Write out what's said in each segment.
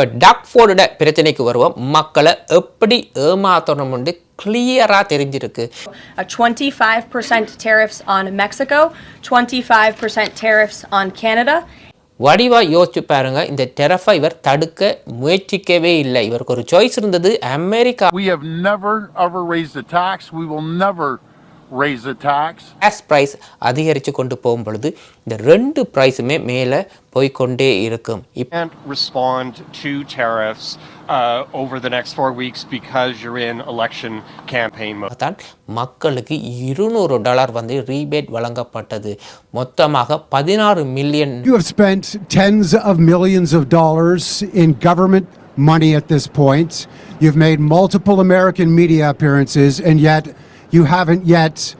இப்போ டக் ஃபோர்டோட பிரச்சனைக்கு வருவோம். மக்களை எப்படி ஏமாத்தணும்னு கிளியராக தெரிஞ்சிருக்கு. A 25% tariffs on Mexico, 25% tariffs on Canada, வடிவா யோசிச்சு பாருங்க. இந்த டெரஃபை இவர் தடுக்க முயற்சிக்கவே இல்லை. இவருக்கு ஒரு சாய்ஸ் இருந்தது America. We have never ever raised a tax. We will never. Gas price அதிகரித்து கொண்டு போகும் பொழுது இந்த ரெண்டு ப்ரைஸுமே மேலே போய்க்கொண்டே இருக்கும் இப்போ can't respond to tariffs uh, over the next four weeks because you're in election campaign mode. தான் மக்களுக்கு இருநூறு டாலர் வந்து ரீபேட் வழங்கப்பட்டது மொத்தமாக பதினாறு million You have spent tens of millions of dollars in government money at this point. You've made multiple American media appearances, and yet you haven't yet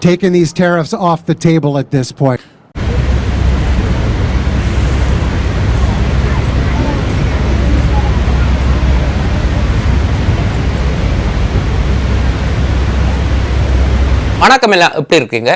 taken these tariffs off the table at this point. வணக்கம் எல்லாம் எப்படி இருக்கீங்க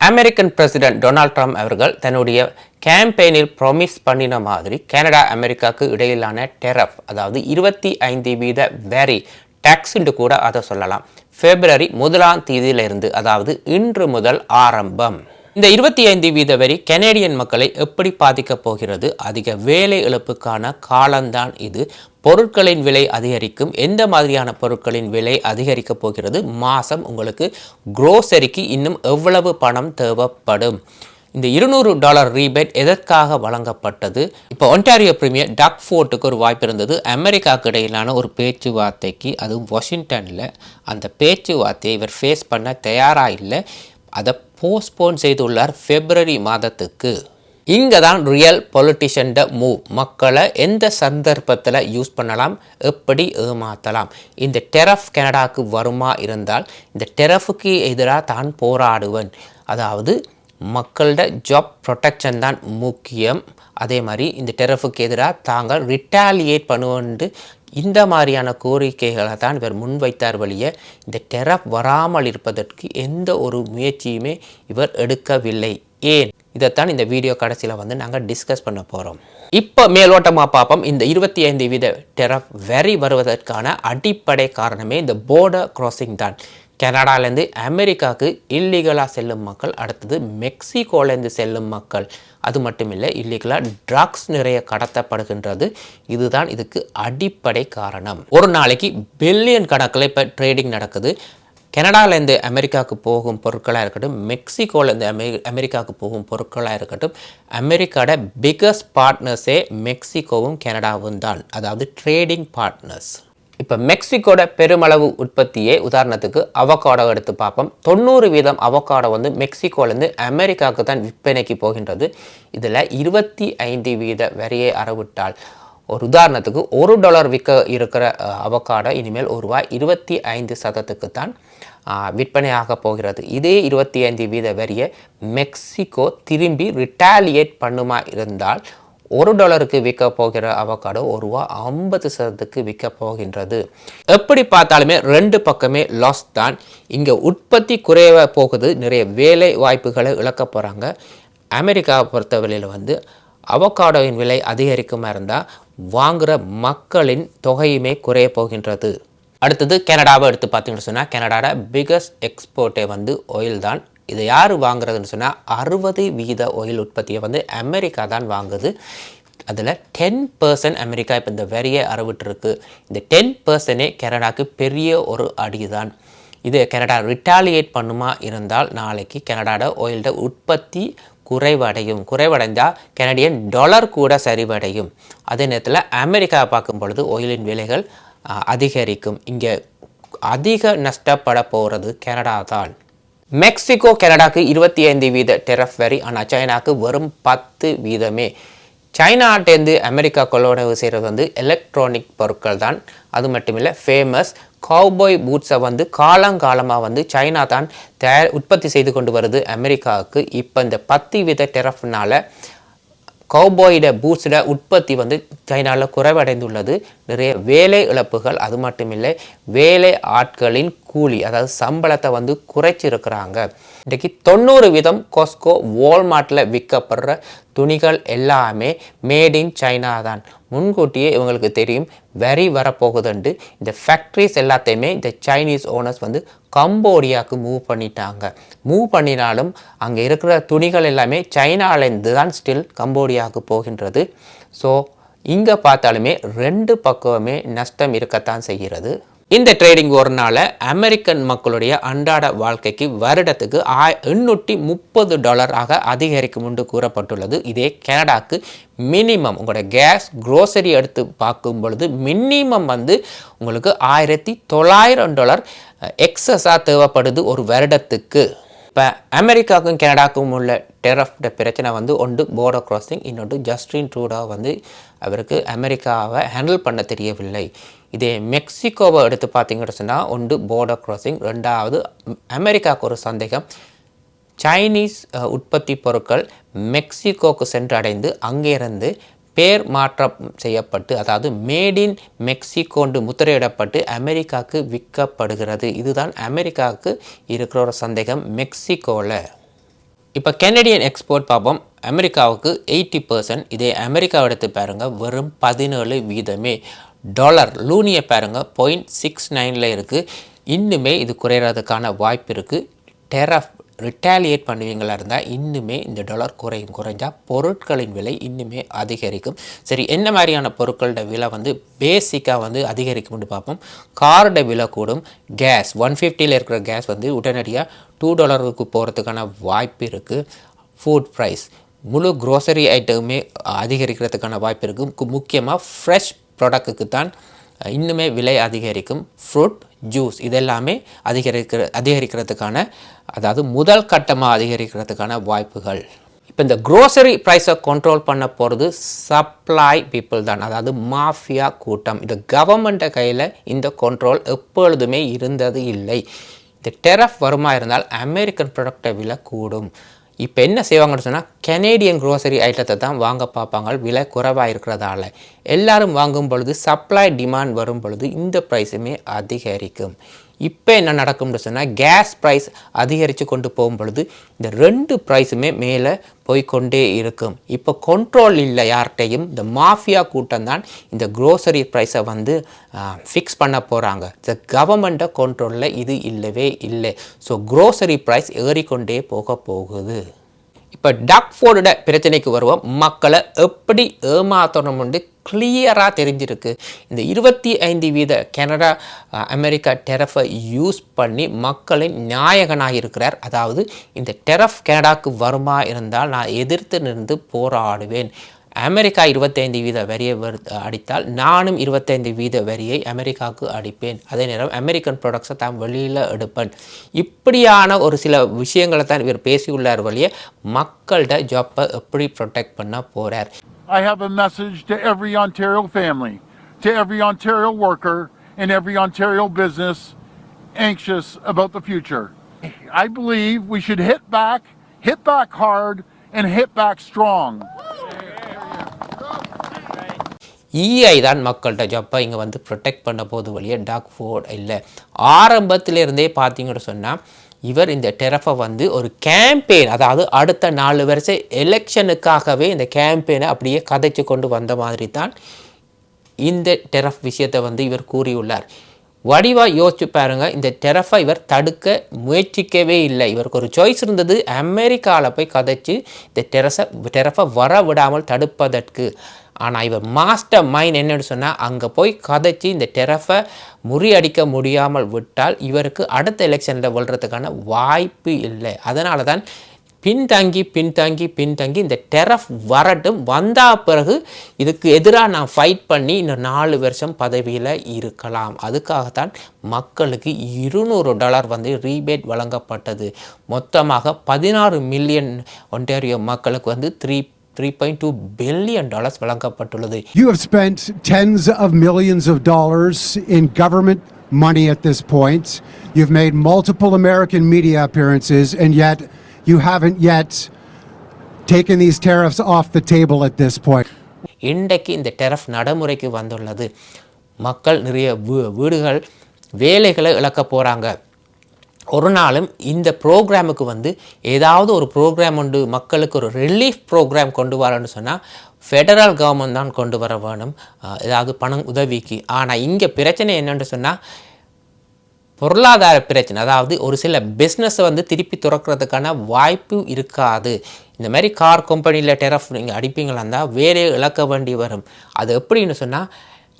American president Donald Trump அவர்கள் தன்னுடைய கேம்பெயினில் promise பண்ணின மாதிரி Canada அமெரிக்காவுக்கு இடையிலான டெரஃப் அதாவது இருபத்தி ஐந்து வீத வேரி டேக்ஸ்ன்னு கூட அதை சொல்லலாம். பிப்ரவரி முதலாம் தேதியிலிருந்து அதாவது இன்று முதல் ஆரம்பம். இந்த இருபத்தி ஐந்து வீத வரி கனேடியன் மக்களை எப்படி பாதிக்கப் போகிறது? அதிக வேலை இழப்புக்கான காலம்தான் இது. பொருட்களின் விலை அதிகரிக்கும். எந்த மாதிரியான பொருட்களின் விலை அதிகரிக்கப் போகிறது? மாதம் உங்களுக்கு குரோசரிக்கு இன்னும் எவ்வளவு பணம் தேவைப்படும்? இந்த இருநூறு டாலர் ரீபேட் எதற்காக வழங்கப்பட்டது? இப்போ ஒன்டாரியோ பிரீமியர் டக் ஃபோர்ட்டுக்கு ஒரு வாய்ப்பு இருந்தது. அமெரிக்காவுக்கு இடையிலான ஒரு பேச்சுவார்த்தைக்கு அதுவும் வாஷிங்டனில் அந்த பேச்சுவார்த்தையை இவர் ஃபேஸ் பண்ண தயாராக இல்லை. அதை போஸ்ட்போன் செய்துள்ளார் பிப்ரவரி மாதத்துக்கு. இங்கே தான் ரியல் பொலிட்டிஷியன்ட மூவ் மக்களை எந்த சந்தர்ப்பத்தில் யூஸ் பண்ணலாம்? எப்படி ஏமாற்றலாம் இந்த டெரஃப் கனடாவுக்கு வருமா? இருந்தால் இந்த டெரஃபுக்கு எதிராக தான் போராடுவன். அதாவது மக்கள்கிட்ட ஜாப் ப்ரொடெக்ஷன் தான் முக்கியம். அதே மாதிரி இந்த டெரஃபுக்கு எதிராக தாங்கள் ரிட்டாலியேட் பண்ணுவோன்ட்டு இந்த மாதிரியான கோரிக்கைகளை தான் இவர் முன்வைத்தார் வழிய இந்த டெரப் வராமல் இருப்பதற்கு எந்த ஒரு முயற்சியுமே இவர் எடுக்கவில்லை. ஏன்? இதைத்தான் இந்த வீடியோ கடைசியில் வந்து நாங்கள் டிஸ்கஸ் பண்ண போகிறோம் இப்போ மேலோட்டமாக பார்ப்போம். இந்த இருபத்தி ஐந்து வீத டெரஃப் வரி வருவதற்கான அடிப்படை காரணமே இந்த போர்டர் கிராசிங் தான். கனடாலேருந்து அமெரிக்காவுக்கு இல்லீகலாக செல்லும் மக்கள் அடுத்தது மெக்சிகோலேருந்து செல்லும் மக்கள். அது மட்டும் இல்லை இல்லீகலாக ட்ரக்ஸ் நிறைய கடத்தப்படுகின்றது. இதுதான் இதுக்கு அடிப்படை காரணம். ஒரு நாளைக்கு பில்லியன் கணக்கில் இப்போ ட்ரேடிங் நடக்குது. கனடாலேருந்து அமெரிக்காவுக்கு போகும் பொருட்களாக இருக்கட்டும் மெக்சிகோலேருந்து அமெரி அமெரிக்காவுக்கு போகும் பொருட்களாக இருக்கட்டும் அமெரிக்காவோட பிக்கஸ்ட் பார்ட்னர்ஸே மெக்சிகோவும் கனடாவும் தான். அதாவது ட்ரேடிங் பார்ட்னர்ஸ் இப்போ மெக்சிகோட பெருமளவு உற்பத்தியே உதாரணத்துக்கு அவகாடோ எடுத்து பார்ப்போம். தொண்ணூறு வீதம் அவகாடோ வந்து மெக்சிகோலேருந்து அமெரிக்காவுக்கு தான் விற்பனைக்கு போகின்றது. இதில் இருபத்தி ஐந்து வீத வரியை அறவிட்டால் ஒரு உதாரணத்துக்கு ஒரு டாலர் விற்க இருக்கிற அவகாடோ இனிமேல் ஒரு ரூபாய் இருபத்தி ஐந்து சதத்துக்கு தான் விற்பனையாக போகிறது. இதே இருபத்தி ஐந்து வீத வரியை மெக்சிகோ திரும்பி ரிட்டாலியேட் பண்ணுமா இருந்தால் ஒரு டாலருக்கு விற்க போகிற அவகாடோ ஒரு ரூபா ஐம்பது சதத்துக்கு விற்க போகின்றது. எப்படி பார்த்தாலுமே ரெண்டு பக்கமே லாஸ் தான். இங்கே உற்பத்தி குறைய போகுது. நிறைய வேலை வாய்ப்புகளை இழக்க போகிறாங்க அமெரிக்காவை பொறுத்தவரையில் வந்து அவகாடோவின் விலை அதிகரிக்குமா இருந்தால் வாங்குகிற மக்களின் தொகையுமே குறைய போகின்றது. அடுத்தது கனடாவை எடுத்து பார்த்தீங்கன்னு சொன்னால் கனடாவோட பிகஸ்ட் எக்ஸ்போர்ட்டே வந்து ஆயில் தான். இதை யார் வாங்குறதுன்னு சொன்னால் அறுபது வீத ஒயில் உற்பத்தியை வந்து அமெரிக்கா தான் வாங்குது. அதில் டென் பர்சன்ட் அமெரிக்கா இப்போ இந்த வரியை அறுவிட்டுருக்கு. இந்த டென் பர்சன்டே கனடாக்கு பெரிய ஒரு அடி தான் இது கனடா ரிட்டாலியேட் பண்ணுமா இருந்தால் நாளைக்கு கனடாவோட ஆயிலோட உற்பத்தி குறைவடையும். குறைவடைந்தால் கனடியன் டாலர் கூட சரிவடையும். அதே நேரத்தில் அமெரிக்காவை பார்க்கும் பொழுது ஒயிலின் விலைகள் அதிகரிக்கும். இங்கே அதிக நஷ்டப்பட போகிறது கனடா தான் மெக்சிகோ கனடாக்கு இருபத்தி ஐந்து வீத டெரஃப் வரி ஆனால் சைனாக்கு வெறும் பத்து வீதமே. சைனாட்டேருந்து அமெரிக்கா கொள்வனவு செய்கிறது வந்து எலக்ட்ரானிக் பொருட்கள் தான். அது மட்டும் இல்லை ஃபேமஸ் கவுபாய் பூட்ஸை வந்து காலங்காலமாக வந்து சைனா தான் தயார் உற்பத்தி செய்து கொண்டு வருது அமெரிக்காவுக்கு. இப்போ இந்த பத்து வீத டெரஃப்னால கௌபாயிட பூட்ஸோட உற்பத்தி வந்து சைனாவில் குறைவடைந்துள்ளது. நிறைய வேலை இழப்புகள் அது மட்டுமில்லை வேலை ஆட்களின் கூலி அதாவது சம்பளத்தை வந்து குறைச்சிருக்கிறாங்க. இன்றைக்கி தொண்ணூறு வீதம் கொஸ்கோ வால்மார்ட்டில் விற்கப்படுற துணிகள் எல்லாமே மேட் இன் சைனா தான். முன்கூட்டியே இவங்களுக்கு தெரியும் வரி வரப்போகுதுண்டு. இந்த ஃபேக்ட்ரிஸ் எல்லாத்தையுமே இந்த சைனீஸ் ஓனர்ஸ் வந்து கம்போடியாவுக்கு மூவ் பண்ணிட்டாங்க. மூவ் பண்ணினாலும் அங்கே இருக்கிற துணிகள் எல்லாமே சைனாலேருந்து தான் ஸ்டில் கம்போடியாவுக்கு போகின்றது. ஸோ இங்கே பார்த்தாலுமே ரெண்டு பக்கமுமே நஷ்டம் இருக்கத்தான் செய்கிறது. இந்த ட்ரேடிங் ஒரு நாள் அமெரிக்கன் மக்களுடைய அன்றாட வாழ்க்கைக்கு வருடத்துக்கு ஆ எண்ணூற்றி முப்பது டாலராக அதிகரிக்கும் என்று கூறப்பட்டுள்ளது. இதே கனடாக்கு மினிமம் உங்களோட கேஸ் க்ரோசரி எடுத்து பார்க்கும் பொழுது மினிமம் வந்து உங்களுக்கு ஆயிரத்தி தொள்ளாயிரம் டாலர் எக்ஸஸாக தேவைப்படுது ஒரு வருடத்துக்கு. இப்போ அமெரிக்காவுக்கும் கனடாவுக்கும் உள்ள டெரஃப்ட பிரச்சனை வந்து ஒன்று போர்டர் கிராசிங் இன்னொன்று ஜஸ்டின் ட்ரூடா வந்து அவருக்கு அமெரிக்காவை ஹேண்டில் பண்ண தெரியவில்லை. இதே மெக்சிகோவை எடுத்து பார்த்தீங்கன்னு சொன்னால் ஒன்று போர்டர் கிராசிங் ரெண்டாவது அமெரிக்காவுக்கு ஒரு சந்தேகம். சைனீஸ் உற்பத்தி பொருட்கள் மெக்சிகோக்கு சென்றடைந்து அங்கேருந்து பேர் மாற்றம் செய்யப்பட்டு அதாவது மேட் இன் மெக்சிகோண்டு முத்திரையிடப்பட்டு அமெரிக்காவுக்கு விற்கப்படுகிறது. இதுதான் அமெரிக்காவுக்கு இருக்கிற ஒரு சந்தேகம் மெக்சிகோவில் இப்போ கெனடியன் எக்ஸ்போர்ட் பார்ப்போம். அமெரிக்காவுக்கு எயிட்டி பர்சன்ட் இதே அமெரிக்கா எடுத்து பாருங்கள் வெறும் பதினேழு வீதமே. டாலர். லூனியை பாருங்க பாயிண்ட் சிக்ஸ் நைனில் இருக்குது இன்னுமே இது குறையிறதுக்கான வாய்ப்பு இருக்குது டெரஃப் ரிட்டாலியேட் பண்ணுவீங்களா இருந்தால் இன்னுமே இந்த டாலர் குறையும். குறைஞ்சால் பொருட்களின் விலை இன்னுமே அதிகரிக்கும். சரி என்ன மாதிரியான பொருட்களோட விலை வந்து பேசிக்காக வந்து அதிகரிக்கும்னு பார்ப்போம். காரோட விலை கூடும். கேஸ் ஒன் ஃபிஃப்டியில் இருக்கிற கேஸ் வந்து உடனடியாக டூ டாலருக்கு போகிறதுக்கான வாய்ப்பு இருக்குது ஃபுட் ப்ரைஸ் முழு க்ரோசரி ஐட்டமுமே அதிகரிக்கிறதுக்கான வாய்ப்பு இருக்குது முக்கியமாக ஃப்ரெஷ் ப்ராடக்ட்டுக்கு தான் இன்னுமே விலை அதிகரிக்கும். ஃப்ரூட் ஜூஸ் இதெல்லாமே அதிகரிக்கிற அதிகரிக்கிறதுக்கான அதாவது முதல் கட்டமாக அதிகரிக்கிறதுக்கான வாய்ப்புகள். இப்போ இந்த க்ரோசரி ப்ரைஸை கண்ட்ரோல் பண்ண போகிறது சப்ளை பீப்புள் தான் அதாவது மாஃபியா கூட்டம். இந்த கவர்மெண்ட்டை கையில் இந்த கண்ட்ரோல் எப்பொழுதுமே இருந்தது இல்லை. இந்த டெரஃப் வருமா இருந்தால் அமெரிக்கன் ப்ராடக்டை விலை கூடும். இப்போ என்ன செய்வாங்கன்னு சொன்னால் கெனேடியன் க்ரோசரி ஐட்டத்தை தான் வாங்க பார்ப்பாங்க. விலை குறைவாக இருக்கிறதால. எல்லாரும் வாங்கும் பொழுது சப்ளை டிமாண்ட் வரும் பொழுது இந்த ப்ரைஸுமே அதிகரிக்கும். இப்போ என்ன நடக்கும்னு சொன்னால் கேஸ் ப்ரைஸ் அதிகரித்து கொண்டு போகும் பொழுது இந்த ரெண்டு ப்ரைஸுமே மேலே போய்க்கொண்டே இருக்கும். இப்போ கண்ட்ரோல் இல்லை யார்கிட்டையும். இந்த மாஃபியா கூட்டம் தான் இந்த க்ரோசரி ப்ரைஸை வந்து ஃபிக்ஸ் பண்ண போகிறாங்க இந்த கவர்மெண்ட்டை கண்ட்ரோலில் இது இல்லவே இல்லை. ஸோ க்ரோசரி ப்ரைஸ் ஏறிக்கொண்டே போக போகுது. இப்போ டக்ஃபோர்டோட பிரச்சனைக்கு வருவோம். மக்களை எப்படி ஏமாற்றணும்னு கிளியராக தெரிஞ்சிருக்கு. இந்த இருபத்தி ஐந்து வீத கனடா அமெரிக்கா டெரஃபை யூஸ் பண்ணி மக்களின் நாயகனாக இருக்கிறார். அதாவது இந்த டெரஃப் கனடாக்கு வருமா இருந்தால் நான் எதிர்த்து நின்று போராடுவேன். அமெரிக்கா இருபத்தைந்து வீத வரியை அடித்தால் நானும் இருபத்தைந்து வீத வரியை அமெரிக்காவுக்கு அடிப்பேன். அதே நேரம் அமெரிக்கன் ப்ராடக்ட்ஸை தான் வெளியில் எடுப்பேன். இப்படியான ஒரு சில விஷயங்களை தான் இவர் பேசியுள்ளார் வழியே மக்கள்கிட்ட ஜாப்பை எப்படி ப்ரொடெக்ட் பண்ண போகிறார் I have a message to every Ontario family, to every Ontario worker, and every Ontario business anxious about the future. I believe we should hit back, hit back hard, and hit back strong. இஐ தான் மக்கள்கிட்ட ஜப்பா இங்கே வந்து protect பண்ண போது வழியே talk fort இல்லை ஆரம்பத்திலேருந்தே பார்த்தீங்கன்னு சொன்னால் இவர் இந்த டெரஃபை வந்து ஒரு கேம்பெயின் அதாவது அடுத்த நாலு வருஷம் எலெக்ஷனுக்காகவே இந்த கேம்பெயினை அப்படியே கதைச்சு கொண்டு வந்த மாதிரி தான் இந்த டெரஃப் விஷயத்தை வந்து இவர் கூறியுள்ளார். வடிவாக யோசிச்சு பாருங்க இந்த டெரஃபை இவர் தடுக்க முயற்சிக்கவே இல்லை. இவருக்கு ஒரு சாய்ஸ் இருந்தது அமெரிக்காவில் போய் கதைச்சு இந்த டெரஸை டெரஃபை வர விடாமல் தடுப்பதற்கு. ஆனால் இவர் மாஸ்டர் மைண்ட் என்னன்னு சொன்னால் அங்கே போய் கதைச்சி இந்த டெரஃபை முறியடிக்க முடியாமல் விட்டால் இவருக்கு அடுத்த எலெக்ஷனில் வெல்றதுக்கான வாய்ப்பு இல்லை. அதனால தான் பின்தங்கி பின்தங்கி பின்தங்கி இந்த டெரஃப் வரட்டும். வந்தா பிறகு இதுக்கு எதிராக நான் ஃபைட் பண்ணி இன்னும் நாலு வருஷம் பதவியில் இருக்கலாம். அதுக்காகத்தான் மக்களுக்கு இருநூறு டாலர் வந்து ரீபேட் வழங்கப்பட்டது. மொத்தமாக பதினாறு மில்லியன் ஒன்டாரியோ மக்களுக்கு வந்து three three point two billion dollars வழங்கப்பட்டுள்ளது You have spent tens of millions of dollars in government money at this point. You've made multiple American media appearances, and yet you haven't yet taken these tariffs off the table at this point. இன்றைக்கு இந்த டெரஃப் நடைமுறைக்கு வந்துள்ளது மக்கள் நிறைய வீடுகள் வேலைகளை இழக்க போகிறாங்க ஒரு நாளும் இந்த ப்ரோக்ராமுக்கு வந்து ஏதாவது ஒரு ப்ரோக்ராம் உண்டு மக்களுக்கு ஒரு ரிலீஃப் ப்ரோக்ராம் கொண்டு வரணும்னு சொன்னால் ஃபெடரல் கவர்மெண்ட் தான் கொண்டு வர வேணும். ஏதாவது பணம் உதவிக்கு. ஆனால் இங்கே பிரச்சனை என்னென்னு சொன்னால் பொருளாதார பிரச்சனை. அதாவது ஒரு சில பிஸ்னஸை வந்து திருப்பி துறக்கிறதுக்கான வாய்ப்பு இருக்காது. இந்த மாதிரி கார் கம்பெனியில் டெரஃப் நீங்கள் அடிப்பீங்களா இருந்தால் வேலையை இழக்க வேண்டி வரும். அது எப்படின்னு சொன்னால்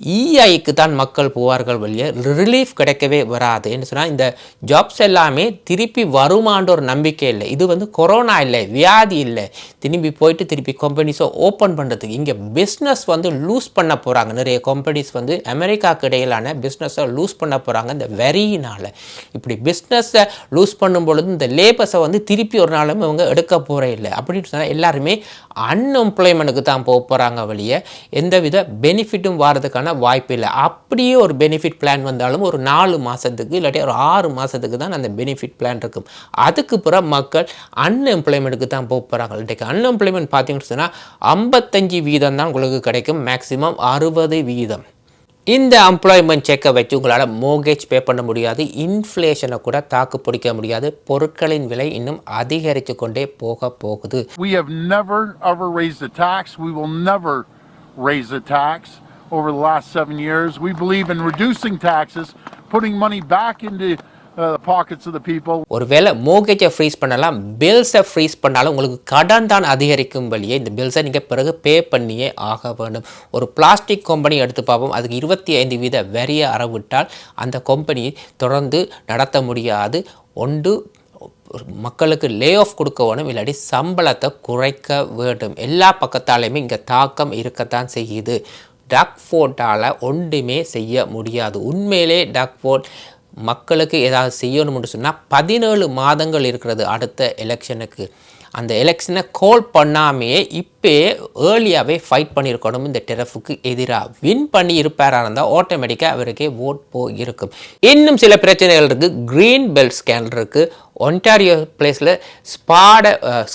இஐக்கு தான் மக்கள் போவார்கள் வெளியே ரிலீஃப் கிடைக்கவே வராது. என்று சொன்னால் இந்த ஜாப்ஸ் எல்லாமே திருப்பி வருமான்ற ஒரு நம்பிக்கை இல்லை. இது வந்து கொரோனா இல்லை வியாதி இல்லை. திரும்பி போயிட்டு திருப்பி கம்பெனிஸை ஓப்பன் பண்ணுறதுக்கு இங்கே பிஸ்னஸ் வந்து லூஸ் பண்ண போகிறாங்க நிறைய கம்பெனிஸ் வந்து அமெரிக்காவுக்கு இடையிலான பிஸ்னஸை லூஸ் பண்ண போகிறாங்க இந்த வெறியினால் இப்படி பிஸ்னஸை லூஸ் பண்ணும் பொழுது இந்த லேபர்ஸை வந்து திருப்பி ஒரு நாளும் இவங்க எடுக்க போகிறே இல்லை. அப்படின்னு சொன்னால் எல்லாருமே அன்எம்ப்ளாய்மெண்ட்டுக்கு தான் போக போகிறாங்க வெளியே எந்தவித பெனிஃபிட்டும் வர்றதுக்கான வாரதுக்கான வாய்ப்பு இல்லை. அப்படியே ஒரு பெனிஃபிட் பிளான் வந்தாலும் ஒரு நாலு மாதத்துக்கு இல்லாட்டி ஒரு ஆறு மாதத்துக்கு தான் அந்த பெனிஃபிட் பிளான் இருக்கும். அதுக்கு பிறகு மக்கள் அன்எம்ப்ளாய்மெண்ட்டுக்கு தான் போக போகிறாங்க இன்றைக்கு அன்எம்ப்ளாய்மெண்ட் பார்த்தீங்கன்னு சொன்னால் ஐம்பத்தஞ்சு வீதம் தான் உங்களுக்கு கிடைக்கும். மேக்ஸிமம் அறுபது வீதம். இந்த எம்ப்ளாய்மெண்ட் செக்கை வச்சு உங்களால் மோகேஜ் பே பண்ண முடியாது. இன்ஃப்ளேஷனை கூட தாக்கு பிடிக்க முடியாது. பொருட்களின் விலை இன்னும் அதிகரித்து கொண்டே போக போகுது. We have never ever raised the tax. We will never raise the tax. Over the last seven years. We believe in reducing taxes, putting money back into uh, the pockets of the people. ஒருவேளை மோகேஜை freeze பண்ணலாம் பில்ஸை freeze பண்ணாலும் உங்களுக்கு கடன் தான் அதிகரிக்கும் வழியே இந்த பில்ஸை நீங்கள் பிறகு பே பண்ணியே ஆக வேண்டும் ஒரு பிளாஸ்டிக் கம்பெனி எடுத்து பார்ப்போம் அதுக்கு இருபத்தி ஐந்து வீத வரியை அறவிட்டால் அந்த கம்பெனியை தொடர்ந்து நடத்த முடியாது ஒன்று மக்களுக்கு லே ஆஃப் கொடுக்க வேணும் இல்லாட்டி சம்பளத்தை குறைக்க வேண்டும் எல்லா பக்கத்தாலையுமே இங்கே தாக்கம் இருக்கத்தான் செய்யுது டக் ஃபோர்ட்டால் ஒன்றுமே செய்ய முடியாது. உண்மையிலே டக் ஃபோர்ட் மக்களுக்கு ஏதாவது செய்யணும்னு சொன்னால் பதினேழு மாதங்கள் இருக்கிறது அடுத்த எலெக்ஷனுக்கு அந்த எலெக்ஷனை கோல் பண்ணாமையே இப்போயே ஏர்லியாகவே ஃபைட் பண்ணியிருக்கணும். இந்த டெரஃபுக்கு எதிராக வின் பண்ணி இருப்பாராக இருந்தால் ஆட்டோமேட்டிக்காக அவருக்கே ஓட் போயிருக்கும். இன்னும் சில பிரச்சனைகள் இருக்குது க்ரீன் பெல்ட் ஸ்கேன் இருக்குது ஒன்டாரியோ பிளேஸில் ஸ்பாட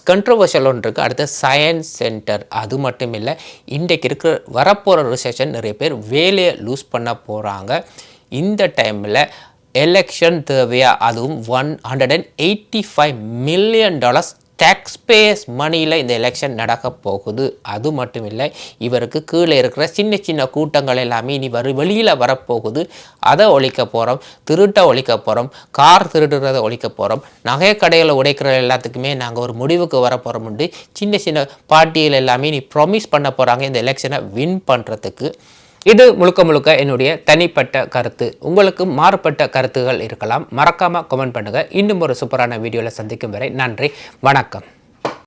கண்ட்ரவர்ஷியல் ஒன்று இருக்குது அடுத்து சயின்ஸ் சென்டர் அது மட்டும் இல்லை இன்றைக்கு இருக்கிற வரப்போகிற ரிசெஷன் நிறைய பேர் வேலையை லூஸ் பண்ண போகிறாங்க இந்த டைமில் எலெக்ஷன் தேவையா? அதுவும் one hundred and eighty five million dollars tax base மணியில் இந்த எலெக்ஷன் நடக்க போகுது. அது மட்டும் இல்லை இவருக்கு கீழே இருக்கிற சின்ன சின்ன கூட்டங்கள் எல்லாமே இனி வரு வெளியில் வரப்போகுது அதை ஒழிக்க போகிறோம் திருட்டை ஒழிக்க போகிறோம் கார் திருடுறதை ஒழிக்க போகிறோம் நகை கடைகளை உடைக்கிற எல்லாத்துக்குமே நாங்கள் ஒரு முடிவுக்கு வர உண்டு சின்ன சின்ன பார்ட்டிகள் எல்லாமே இனி ப்ரொமிஸ் பண்ண போகிறாங்க இந்த எலெக்ஷனை வின் பண்ணுறதுக்கு இது முழுக்க முழுக்க என்னுடைய தனிப்பட்ட கருத்து. உங்களுக்கு மாறுபட்ட கருத்துகள் இருக்கலாம். மறக்காமல் கமெண்ட் பண்ணுங்கள் இன்னும் ஒரு சூப்பரான வீடியோவில் சந்திக்கும் வரை நன்றி. வணக்கம்.